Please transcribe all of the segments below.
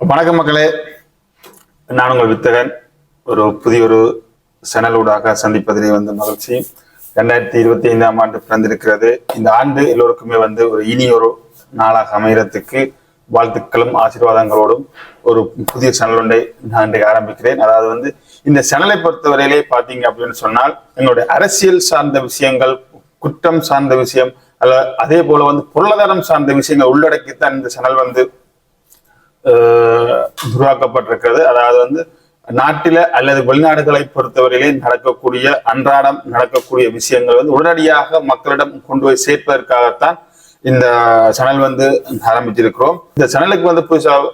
வணக்கம் மக்களே. நான் உங்கள் வித்தகன். ஒரு புதிய ஒரு சேனலூடாக சந்திப்பதிலே வந்து மகிழ்ச்சி. ரெண்டாயிரத்தி இருபத்தி ஐந்தாம் ஆண்டு பிறந்திருக்கிறது. இந்த ஆண்டு எல்லோருக்குமே வந்து ஒரு இனி ஒரு நாளாக அமைகிறதுக்கு வாழ்த்துக்களும் ஆசீர்வாதங்களோடும் ஒரு புதிய சேனல் ஒன்றை நான் இன்றைக்கு ஆரம்பிக்கிறேன். அதாவது வந்து இந்த சேனலை பொறுத்தவரையிலே பார்த்தீங்க அப்படின்னு சொன்னால் எங்களுடைய அரசியல் சார்ந்த விஷயங்கள் குற்றம் சார்ந்த விஷயம் அல்ல அதே போல வந்து பொருளாதாரம் சார்ந்த விஷயங்கள் உள்ளடக்கித்தான் இந்த சேனல் வந்து உருவாக்கப்பட்டிருக்கிறது. அதாவது வந்து நாட்டில அல்லது வெளிநாடுகளை பொறுத்தவரையிலே நடக்கக்கூடிய அன்றாடம் நடக்கக்கூடிய விஷயங்கள் வந்து உடனடியாக மக்களிடம் கொண்டு போய் சேர்ப்பதற்காகத்தான் இந்த சேனல் வந்து ஆரம்பிச்சிருக்கிறோம் இந்த சேனலுக்கு வந்து புதுசாக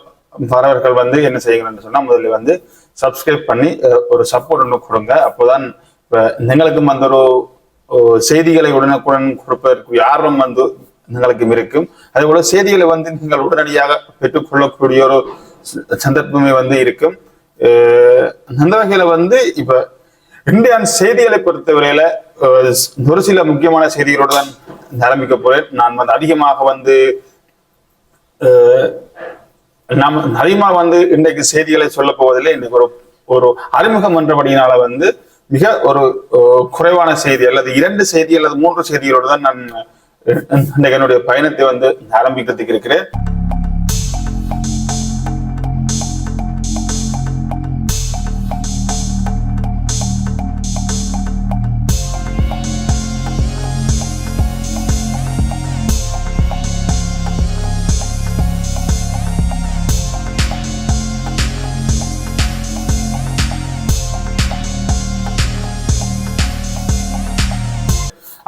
வரவர்கள் வந்து என்ன செய்யணும்னு சொன்னா முதல்ல வந்து சப்ஸ்கிரைப் பண்ணி ஒரு சப்போர்ட் ஒன்று கொடுங்க. அப்போதான் இப்ப எங்களுக்கும் அந்த ஒரு ஒரு செய்திகளை உடனுக்குடன் கொடுப்பதற்கு ஆர்வம் வந்து எங்களுக்கும் இருக்கும். அதே போல செய்திகளை வந்து நீங்கள் உடனடியாக பெற்றுக்கொள்ளக்கூடிய ஒரு சந்தர்ப்பமே வந்து இருக்கும். அந்த வகையில வந்து இப்ப இந்தியன் செய்திகளை பொறுத்தவரையில ஒரு சில முக்கியமான செய்திகளோடு தான் ஆரம்பிக்க போறேன். நான் வந்து அதிகமாக வந்து நாம் அதிகமாக வந்து இன்றைக்கு செய்திகளை சொல்ல போவதில்லை. இன்றைக்கு ஒரு ஒரு அறிமுகம் என்றபடியினால வந்து மிக ஒரு குறைவான செய்தி அல்லது இரண்டு செய்தி அல்லது மூன்று செய்திகளோடு தான் நான் என்னுடைய பயணத்தை வந்து ஆரம்பிக்கிறதுக்கு இருக்கிறேன்.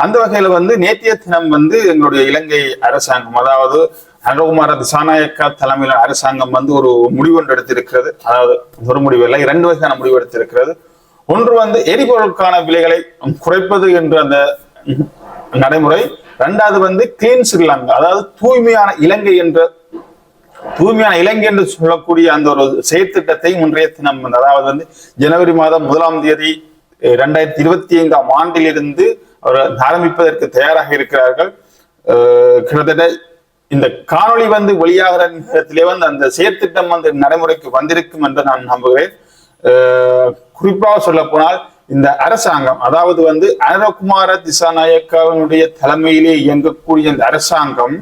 அந்த வகையில வந்து நேத்திய தினம் வந்து எங்களுடைய இலங்கை அரசாங்கம் அதாவது அனுகுமார திசாநாயக்கா தலைமையில அரசாங்கம் வந்து ஒரு முடிவு ஒன்று எடுத்திருக்கிறது. அதாவது ஒரு முடிவு இல்லை இரண்டு வகையான முடிவு எடுத்திருக்கிறது. ஒன்று வந்து எரிபொருளுக்கான விலைகளை குறைப்பது என்ற அந்த நடைமுறை. ரெண்டாவது வந்து கிளீன் ஸ்ரீலங்கா அதாவது தூய்மையான இலங்கை என்ற தூய்மையான இலங்கை என்று சொல்லக்கூடிய அந்த ஒரு செயற்திட்டத்தை முன்றைய தினம் வந்து, அதாவது வந்து ஜனவரி மாதம் முதலாம் தேதி இரண்டாயிரத்தி இருபத்தி ஐந்தாம் ஆண்டிலிருந்து அவர்கள் ஆரம்பிப்பதற்கு தயாராக இருக்கிறார்கள். கிட்டத்தட்ட இந்த காணொளி வந்து வெளியாகிற நேரத்திலே வந்து அந்த செயற்திட்டம் வந்து நடைமுறைக்கு வந்திருக்கும் என்று நான் நம்புகிறேன். குறிப்பாக சொல்ல போனால் இந்த அரசாங்கம் அதாவது வந்து அனுரகுமார திசாநாயக்காவினுடைய தலைமையிலே இயங்கக்கூடிய இந்த அரசாங்கம்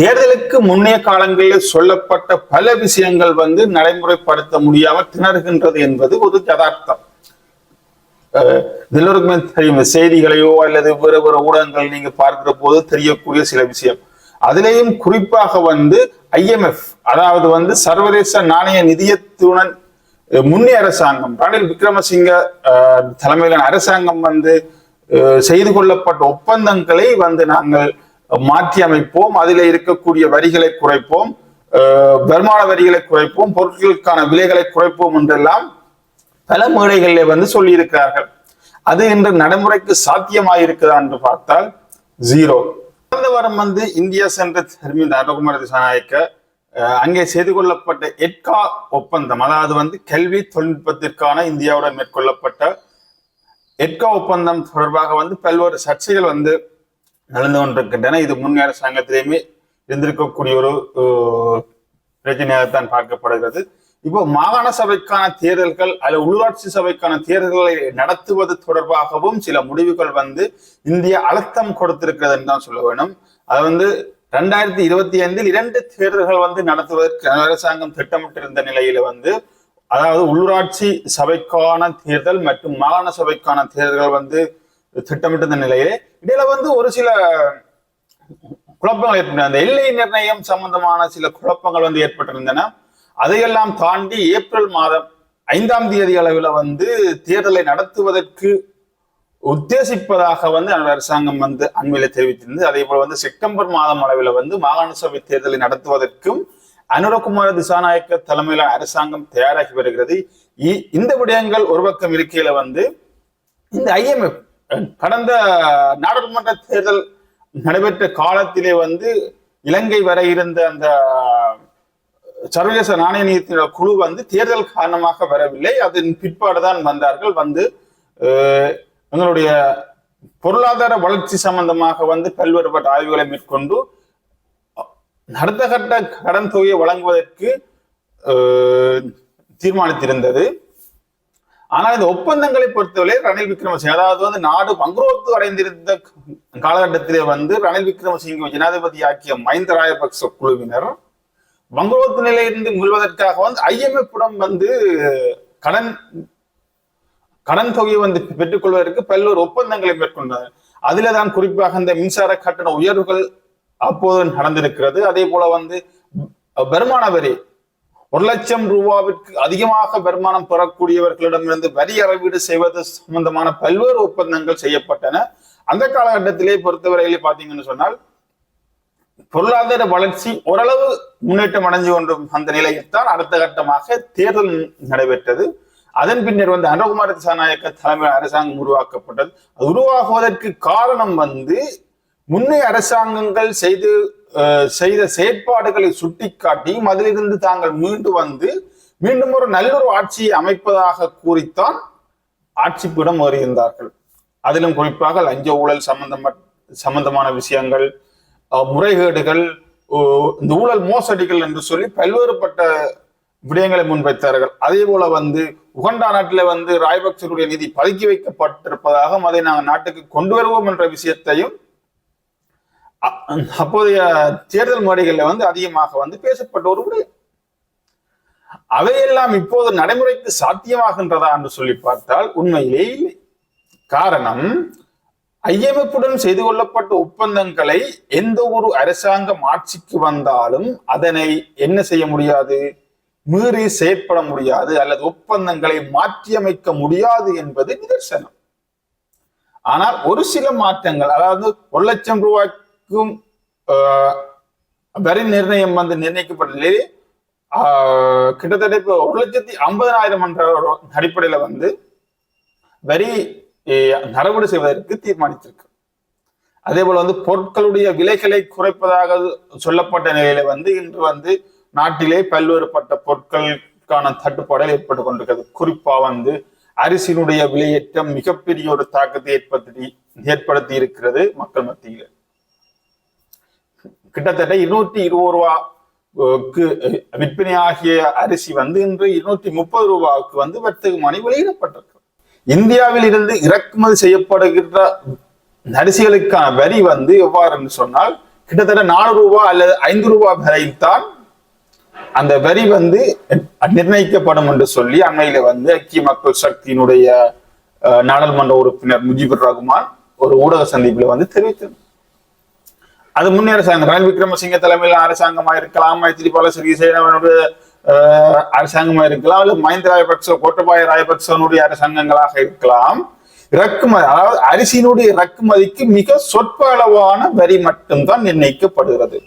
தேர்தலுக்கு முன்னைய காலங்களில் சொல்லப்பட்ட பல விஷயங்கள் வந்து நடைமுறைப்படுத்த முடியாமல் திணறுகின்றது என்பது ஒரு யதார்த்தம். எல்லோருக்குமே தெரியும் செய்திகளையோ அல்லது வேறு வேறு ஊடகங்கள் நீங்க பார்க்கிற போது தெரியக்கூடிய சில விஷயம். அதிலேயும் குறிப்பாக வந்து ஐஎம்எஃப் அதாவது வந்து சர்வதேச நாணய நிதியத்துடன் முன்னே அரசாங்கம் ரணில் விக்ரமசிங்க அஹ், தலைமையிலான அரசாங்கம் வந்து செய்து கொள்ளப்பட்ட ஒப்பந்தங்களை வந்து நாங்கள் மாற்றி அமைப்போம். அதில் இருக்கக்கூடிய வரிகளை குறைப்போம். வருமான வரிகளை குறைப்போம். பொருட்களுக்கான விலைகளை குறைப்போம் என்றெல்லாம் பல மேடைகளில் வந்து சொல்லியிருக்கிறார்கள். அது இன்று நடைமுறைக்கு சாத்தியமாயிருக்குதா என்று பார்த்தால் ஜீரோ கடந்த வாரம் வந்து இந்தியா சென்ற திரும்பி அனுகுமார திசாநாயக்க அஹ், அங்கே செய்து கொள்ளப்பட்ட எட்கா ஒப்பந்தம் அதாவது வந்து கல்வி தொழில்நுட்பத்திற்கான இந்தியாவுடன் மேற்கொள்ளப்பட்ட எட்கா ஒப்பந்தம் தொடர்பாக வந்து பல்வேறு சர்ச்சைகள் வந்து நடந்து கொண்டிருக்கின்றன. இது முன் அரசாங்கத்திலேயுமே இருந்திருக்கக்கூடிய ஒரு பிரச்சனையாகத்தான் பார்க்கப்படுகிறது. இப்போ மாகாண சபைக்கான தேர்தல்கள் அல்லது உள்ளாட்சி சபைக்கான தேர்தல்களை நடத்துவது தொடர்பாகவும் சில முடிவுகள் வந்து இந்தியா அழுத்தம் கொடுத்திருக்கிறது தான் சொல்ல வேணும். அது வந்து ரெண்டாயிரத்தி இருபத்தி ஐந்தில் இரண்டு தேர்தல்கள் வந்து நடத்துவதற்கு அரசாங்கம் திட்டமிட்டிருந்த நிலையில வந்து அதாவது உள்ளூராட்சி சபைக்கான தேர்தல் மற்றும் மாகாண சபைக்கான தேர்தல்கள் வந்து திட்டமிட்டிருந்த நிலையிலே இடையில வந்து ஒரு சில குழப்பங்கள் ஏற்பட்டன அந்த எல்லை நிர்ணயம் சம்பந்தமான சில குழப்பங்கள் வந்து ஏற்பட்டிருந்தன. அதையெல்லாம் தாண்டி ஏப்ரல் மாதம் ஐந்தாம் தேதி அளவில் வந்து தேர்தலை நடத்துவதற்கு உத்தேசிப்பதாக வந்து அந்த அரசாங்கம் வந்து அண்மையில தெரிவித்திருந்தது. அதே போல வந்து செப்டம்பர் மாதம் அளவில் வந்து மாகாண சபை தேர்தலை நடத்துவதற்கும் அனுரகுமார திசாநாயக்க தலைமையிலான அரசாங்கம் தயாராகி வருகிறது. இ- இந்த விடயங்கள் ஒரு பக்கம் இருக்கையில வந்து இந்த ஐஎம்எஃப் கடந்த நாடாளுமன்ற தேர்தல் நடைபெற்ற காலத்திலே வந்து இலங்கை வர இருந்த அந்த சர்வதேச நாணய நிதியத்தின குழு வந்து தேர்தல் காரணமாக வரவில்லை. அதன் பிற்பாடுதான் வந்தார்கள். வந்து எங்களுடைய பொருளாதார வளர்ச்சி சம்பந்தமாக வந்து பல்வேறுபட்ட ஆய்வுகளை மேற்கொண்டு நடத்தகட்ட கடன் தொகையை வழங்குவதற்கு தீர்மானித்திருந்தது. ஆனால் இந்த ஒப்பந்தங்களை பொறுத்தவரை ரணில் விக்ரமசிங்க அதாவது வந்து நாடு பங்குரோத்து அடைந்திருந்த காலகட்டத்திலே வந்து ரணில் விக்ரமசிங்க ஜனாதிபதி ஆக்கிய மஹிந்த ராயபக்ச குழுவினர் வங்குரோத்து நிலையிலிருந்து மீள்வதற்காக வந்து IMF வந்து கடன் கடன் தொகையை வந்து பெற்றுக்கொள்வதற்கு பல்வேறு ஒப்பந்தங்களை மேற்கொண்டனர். அதில தான் குறிப்பாக இந்த மின்சார கட்டண உயர்வுகள் அப்போது நடந்திருக்கிறது. அதே போல வந்து வருமான வரி ஒரு லட்சம் ரூபாவிற்கு அதிகமாக வருமானம் பெறக்கூடியவர்களிடமிருந்து வரி அளவீடு செய்வது சம்பந்தமான பல்வேறு ஒப்பந்தங்கள் செய்யப்பட்டன. அந்த காலகட்டத்திலே பொறுத்தவரையிலே பாத்தீங்கன்னு சொன்னால் பொருளாதார வளர்ச்சி ஓரளவு முன்னேற்றம் அடைஞ்சு கொண்டும் அந்த நிலையில்தான் அடுத்த கட்டமாக தேர்தல் நடைபெற்றது. அதன் பின்னர் வந்து அனுகுமார திசாநாயக்க தலைமையில் அரசாங்கம் உருவாக்கப்பட்டது. அது உருவாகுவதற்கு காரணம் வந்து முன்னைய அரசாங்கங்கள் செய்து செய்த செயற்பாடுகளை சுட்டிக்காட்டியும் அதிலிருந்து தாங்கள் மீண்டு வந்து மீண்டும் ஒரு நல்லொரு ஆட்சியை அமைப்பதாக கூறித்தான் ஆட்சிப்பிடம் வருகின்றார்கள் அதிலும் குறிப்பாக லஞ்ச ஊழல் சம்பந்தமா சம்பந்தமான விஷயங்கள் முறைகேடுகள் ஓ, இந்த ஊழல் மோசடிகள் என்று சொல்லி பல்வேறுபட்ட விடயங்களை முன்வைத்தார்கள். அதே போல வந்து உகண்டா நாட்டில வந்து ராய்பக்சருடைய நிதி பதுக்கி வைக்கப்பட்டிருப்பதாகவும் அதை நாங்கள் நாட்டுக்கு கொண்டு வருவோம் என்ற விஷயத்தையும் அப்போதைய தேர்தல் முறைகளில் வந்து அதிகமாக வந்து பேசப்பட்ட ஒரு விடயம். அவையெல்லாம் இப்போது நடைமுறைக்கு சாத்தியமாகின்றதா என்று சொல்லி பார்த்தால் உண்மையிலே இல்லை. காரணம் ஐஎம்எஃப்புடன் செய்து கொள்ளப்பட்ட ஒப்பந்தங்களை எந்த ஒரு அரசாங்கம் ஆட்சிக்கு வந்தாலும் அதனை என்ன செய்ய முடியாது? மீறி செயற்பட முடியாது அல்லது ஒப்பந்தங்களை மாற்றியமைக்க முடியாது என்பது நிதர்சனம். ஆனால் ஒரு சில மாற்றங்கள் அதாவது ஒரு லட்சம் ரூபாய்க்கும் ஆஹ், வரி நிர்ணயம் வந்து நிர்ணயிக்கப்பட்டதிலே ஆஹ், கிட்டத்தட்ட இப்போ ஒரு லட்சத்தி ஐம்பதனாயிரம் என்ற அடிப்படையில வந்து வரி நரவீடு செய்வதற்கு தீர்மானித்திருக்கு. அதே போல வந்து பொருட்களுடைய விலைகளை குறைப்பதாக சொல்லப்பட்ட நிலையில வந்து இன்று வந்து நாட்டிலே பல்வேறுபட்ட பொருட்களுக்கான தட்டுப்பாடுகள் ஏற்பட்டு கொண்டிருக்கிறது. குறிப்பா வந்து அரிசியினுடைய விலையேற்றம் மிகப்பெரிய ஒரு தாக்கத்தை ஏற்படுத்தி ஏற்படுத்தி இருக்கிறது மக்கள் மத்தியில். கிட்டத்தட்ட இருநூற்றி இருபது ரூபாய்க்கு விற்பனையாகிய அரிசி வந்து இன்று இருநூற்றி முப்பது ரூபாவுக்கு வந்து வர்த்தகமானி வெளியிடப்பட்டிருக்கு. இந்தியாவில் இருந்து இறக்குமதி செய்யப்படுகின்ற அரிசிகளுக்கான வரி வந்து எவ்வாறு என்று சொன்னால் கிட்டத்தட்ட நாலு ரூபாய் அல்லது ஐந்து ரூபாய் வரைத்தான் அந்த வரி வந்து நிர்ணயிக்கப்படும் என்று சொல்லி அண்மையில வந்து ஐக்கிய மக்கள் சக்தியினுடைய அஹ், நாடாளுமன்ற உறுப்பினர் முஜிபுர் ரகுமான் ஒரு ஊடக சந்திப்பில் வந்து தெரிவித்தார். அது முன்னேற அரசாங்கம் ரணில் விக்ரமசிங்க தலைமையில் அரசாங்கமா இருக்கலாம் மைத்திரிபால சிறிசேனவனுடைய அரசாங்கமா இருக்கலாம் அல்லது மஹிந்த ராயபக்ச கோட்டபாய ராயபக்சவனுடைய அரசாங்கங்களாக இருக்கலாம். இறக்குமதி அதாவது அரிசியினுடைய இறக்குமதிக்கு மிக சொற்ப அளவான வரி மட்டும்தான் நிர்ணயிக்கப்படுகிறது.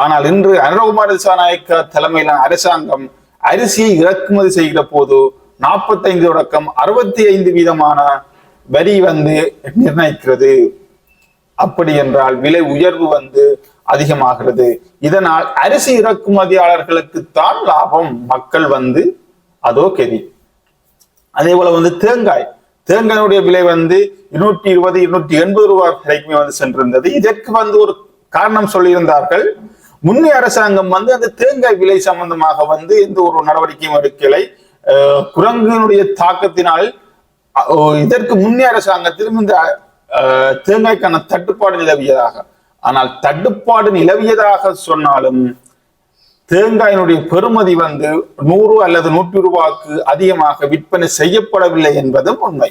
ஆனால் இன்று அனுரகுமார் திசாநாயக்க தலைமையிலான அரசாங்கம் அரிசியை இறக்குமதி செய்கிற போது நாற்பத்தைந்து தொடக்கம் அறுபத்தி ஐந்து வீதமான வரி வந்து நிர்ணயிக்கிறது. அப்படி என்றால் விலை உயர்வு வந்து அதிகமாகிறது. இதனால் அரிசி இறக்குமதியாளர்களுக்கு தான் லாபம். மக்கள் வந்து அதோ கெதி. அதே போல வந்து தேங்காய். தேங்காயுடைய விலை வந்து இருநூற்றி இருபது இருநூற்றி எண்பது ரூபாய் வரைக்குமே வந்து சென்றிருந்தது. இதற்கு வந்து ஒரு காரணம் சொல்லியிருந்தார்கள். முன்னே அரசாங்கம் வந்து அந்த தேங்காய் விலை சம்பந்தமாக வந்து எந்த ஒரு நடவடிக்கையும் எடுக்கலை. அஹ் குரங்கினுடைய தாக்கத்தினால் அஹ் இதற்கு முன்னே அரசாங்கத்திலும் இந்த தேங்காய்க்கான தட்டுப்பாடு நிலவியதாக. ஆனால் தட்டுப்பாடு நிலவியதாக சொன்னாலும் தேங்காயினுடைய பெறுமதி வந்து நூறு அல்லது நூற்றி ரூபாய்க்கு அதிகமாக விற்பனை செய்யப்படவில்லை என்பதும் உண்மை.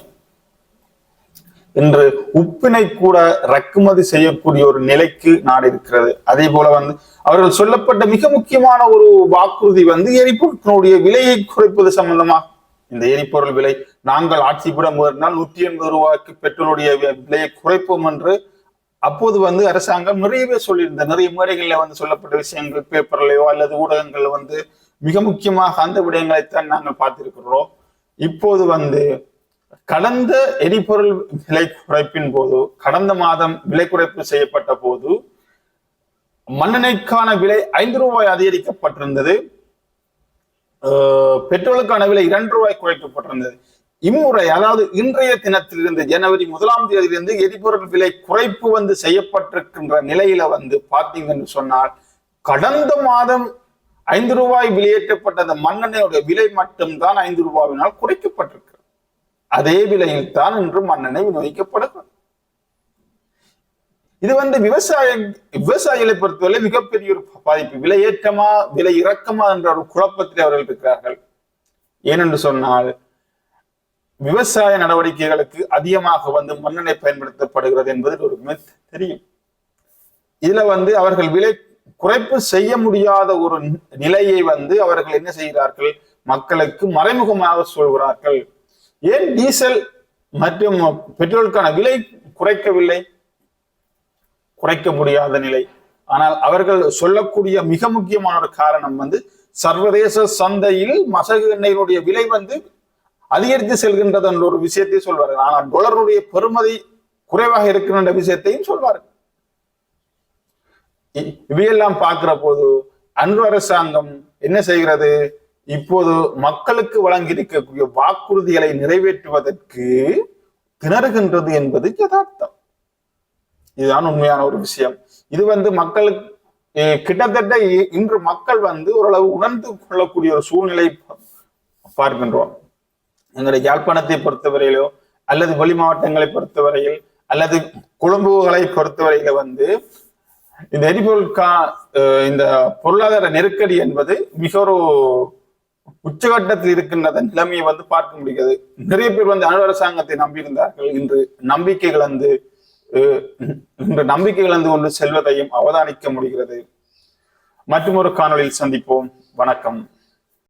இன்று உப்பினை கூட இறக்குமதி செய்யக்கூடிய ஒரு நிலைக்கு நாடு இருக்கிறது. அதே போல வந்து அவர்கள் சொல்லப்பட்ட மிக முக்கியமான ஒரு வாக்குறுதி வந்து எரிபொருட்களுடைய விலையை குறைப்பது சம்பந்தமா? இந்த எரிபொருள் விலை நாங்கள் ஆட்சிப்பிடம் ஏறினால் நூற்றி எண்பது ரூபாய்க்கு பெட்ரோலுடைய விலையை குறைப்போம் என்று அப்போது வந்து அரசாங்கம் நிறையவே சொல்லியிருந்த நிறைய முறைகளில் வந்து சொல்லப்பட்ட விஷயங்கள் பேப்பர்லயோ அல்லது ஊடகங்கள் வந்து மிக முக்கியமாக அந்த விடயங்களைத்தான் நாங்கள் பார்த்திருக்கிறோம். இப்போது வந்து கடந்த எரிபொருள் விலை குறைப்பின் போது கடந்த மாதம் விலை குறைப்பு செய்யப்பட்ட போது மண்ணெண்ணெய்க்கான விலை ஐந்து ரூபாய் அதிகரிக்கப்பட்டிருந்தது. பெட்ரோலுக்கான விலை இரண்டு ரூபாய் குறைக்கப்பட்டிருந்தது. இம்முறை அதாவது இன்றைய தினத்திலிருந்து ஜனவரி முதலாம் தேதியிலிருந்து எரிபொருள் விலை குறைப்பு வந்து செய்யப்பட்டிருக்கின்ற நிலையில வந்து பார்த்தீங்கன்னு சொன்னால் கடந்த மாதம் ஐந்து ரூபாய் வெளியேற்றப்பட்ட அந்த மண்ணெண்ணெயுடைய விலை மட்டும்தான் ஐந்து ரூபாவினால் குறைக்கப்பட்டிருக்கு அதே விலையில் தான் இன்று மண்ணெண்ணெய் விநியோகிக்கப்படுகிறது. இது வந்து விவசாய விவசாயிகளை பொறுத்தவரை மிகப்பெரிய ஒரு பாதிப்பு. விலை ஏற்றமா விலை இறக்கமா என்ற ஒரு குழப்பத்தில் அவர்கள் இருக்கிறார்கள். ஏனென்று சொன்னால் விவசாய நடவடிக்கைகளுக்கு அதிகமாக வந்து மண்ணெண்ணை பயன்படுத்தப்படுகிறது என்பது ஒரு மித் தெரியும். இதுல வந்து அவர்கள் விலை குறைப்பு செய்ய முடியாத ஒரு நிலையை வந்து அவர்கள் என்ன செய்கிறார்கள்? மக்களுக்கு மறைமுகமாக சொல்கிறார்கள். ஏன் டீசல் மற்றும் பெட்ரோலுக்கான விலை குறைக்கவில்லை? குறைக்க முடியாத நிலை. ஆனால் அவர்கள் சொல்லக்கூடிய மிக முக்கியமான ஒரு காரணம் வந்து சர்வதேச சந்தையில் மசகு எண்ணெயினுடைய விலை வந்து அதிகரித்து செல்கின்றது என்ற ஒரு விஷயத்தை சொல்வார்கள் ஆனால் டொலருடைய பெருமதி குறைவாக இருக்கின்ற விஷயத்தையும் சொல்வார்கள் இ- இவையெல்லாம் பார்க்கிற போது அன்று அரசாங்கம் என்ன செய்கிறது? இப்போது மக்களுக்கு வழங்கியிருக்கக்கூடிய வாக்குறுதிகளை நிறைவேற்றுவதற்கு திணறுகின்றது என்பது யதார்த்தம். இதுதான் உண்மையான ஒரு விஷயம். இது வந்து மக்களுக்கு கிட்டத்தட்ட இ- இன்று மக்கள் வந்து ஓரளவு உணர்ந்து கொள்ளக்கூடிய ஒரு சூழ்நிலை பார்க்கின்றோம். எங்களுடைய யாழ்ப்பாணத்தை பொறுத்தவரையிலோ அல்லது வெளி மாவட்டங்களை பொறுத்தவரையில் அல்லது கொழும்புகளை பொறுத்தவரையில வந்து இந்த எரிபொருள் கா இந்த பொருளாதார நெருக்கடி என்பது மிக ஒரு உச்சகட்டத்தில் இருக்கின்ற நிலைமையை வந்து பார்க்க முடிகிறது. நிறைய பேர் வந்து அணு அரசாங்கத்தை நம்பியிருந்தார்கள். இன்று நம்பிக்கை இழந்து இன்று நம்பிக்கை இழந்து கொண்டு செல்வதையும் அவதானிக்க முடிகிறது. மற்றும் ஒரு காணொளியில் சந்திப்போம். வணக்கம்.